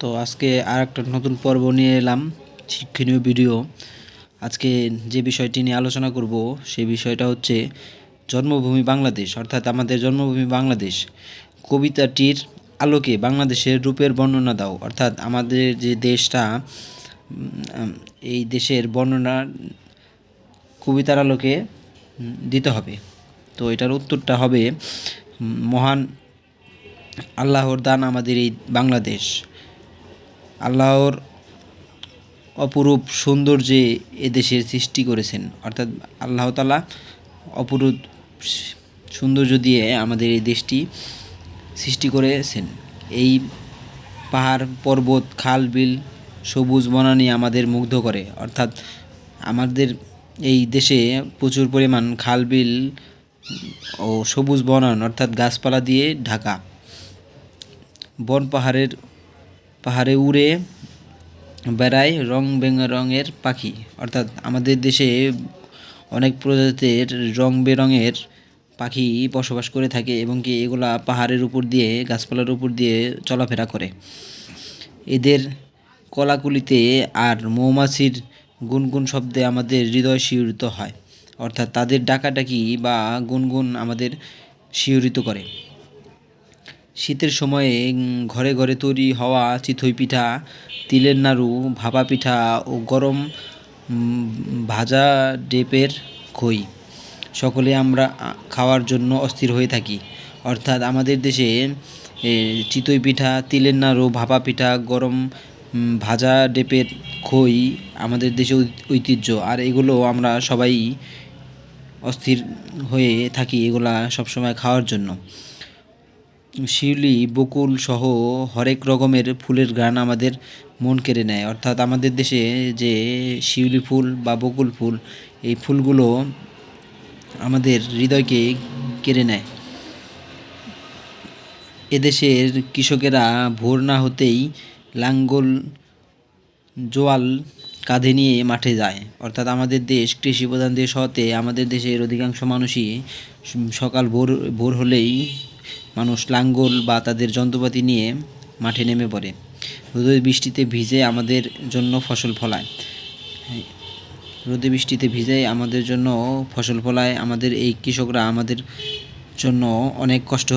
তো আজকে আর একটা নতুন পর্ব নিয়ে এলাম, শিক্ষণীয় ভিডিও। আজকে যে বিষয়টি নিয়ে আলোচনা করব, সেই বিষয়টা হচ্ছে জন্মভূমি বাংলাদেশ, অর্থাৎ আমাদের জন্মভূমি বাংলাদেশ। কবিতাটির আলোকে বাংলাদেশের রূপের বর্ণনা দাও, অর্থাৎ আমাদের যে দেশটা এই দেশের বর্ণনা কবিতার আলোকে দিতে হবে। তো এটার উত্তরটা হবে মহান আল্লাহর দান আমাদের এই বাংলাদেশ। আল্লাহর অপরূপ সৌন্দর্যে এদেশের সৃষ্টি করেছেন। অর্থাৎ আল্লাহ তালা অপরূপ সৌন্দর্য দিয়ে আমাদের এই দেশটি সৃষ্টি করেছেন। এই পাহাড়, পর্বত, খাল, বিল, সবুজ বনানী আমাদের মুগ্ধ করে। অর্থাৎ আমাদের এই দেশে প্রচুর পরিমাণ খাল, বিল ও সবুজ বনান, অর্থাৎ গাছপালা দিয়ে ঢাকা। বন পাহাড়ের পাহাড়ে উড়ে বেড়ায় রং বেরঙের পাখি। অর্থাৎ আমাদের দেশে অনেক প্রজাতির রং বেরঙের পাখি বসবাস করে থাকে এবং কি এগুলা পাহাড়ের উপর দিয়ে, গাছপালার উপর দিয়ে চলাফেরা করে। এদের কলাকুলিতে আর মৌমাছির গুনগুন শব্দে আমাদের হৃদয় শিহরিত হয়। অর্থাৎ তাদের ডাকাডাকি বা গুনগুন আমাদের শিহরিত করে। শীতের সময়ে ঘরে ঘরে তৈরি হওয়া চিতই পিঠা, তিলের নাড়ু, ভাপা পিঠা ও গরম ভাজা ডেপের খই। সকলে আমরা খাওয়ার জন্য অস্থির হয়ে থাকি। অর্থাৎ আমাদের দেশে চিতই পিঠা, তিলের নাড়ু, ভাপা পিঠা, গরম ভাজা ডেপের খই আমাদের দেশে ঐতিহ্য। আর এগুলো আমরা সবাই অস্থির হয়ে থাকি এগুলা সবসময় খাওয়ার জন্য। শিউলি, বকুল সহ হরেক রকমের ফুলের গান আমাদের মন কেড়ে নেয়। অর্থাৎ আমাদের দেশে যে শিউলি ফুল বা বকুল ফুল, এই ফুলগুলো আমাদের হৃদয়কে কেড়ে নেয়। এদেশের কৃষকেরা ভোর না হতেই লাঙ্গল, জোয়াল কাঁধে নিয়ে মাঠে যায়। অর্থাৎ আমাদের দেশ কৃষি প্রধান দেশ হতে আমাদের দেশের অধিকাংশ মানুষই সকাল ভোর ভোর হলেই মানুষ লাঙ্গল বা তাদের যন্ত্রপাতি নিয়ে মাঠে নেমে পড়ে। রোদে বৃষ্টিতে ভিজে আমাদের জন্য ফসল ফলায়। রোদে বৃষ্টিতে ভিজে আমাদের জন্য ফসল ফলায়। আমাদের এই কৃষকরা আমাদের জন্য অনেক কষ্ট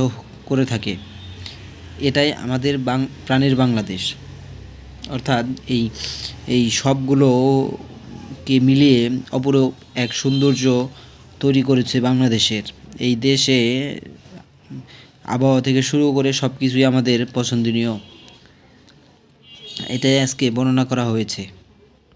করে থাকে। এটাই আমাদের বাং, প্রাণের বাংলাদেশ। অর্থাৎ এই এই সবগুলোকে মিলিয়ে অপরূপ এক সৌন্দর্য তৈরি করেছে বাংলাদেশের। এই দেশে আবহাওয়া থেকে শুরু করে সব কিছুই আমাদের পছন্দনীয়। এটাই আজকে বর্ণনা করা হয়েছে।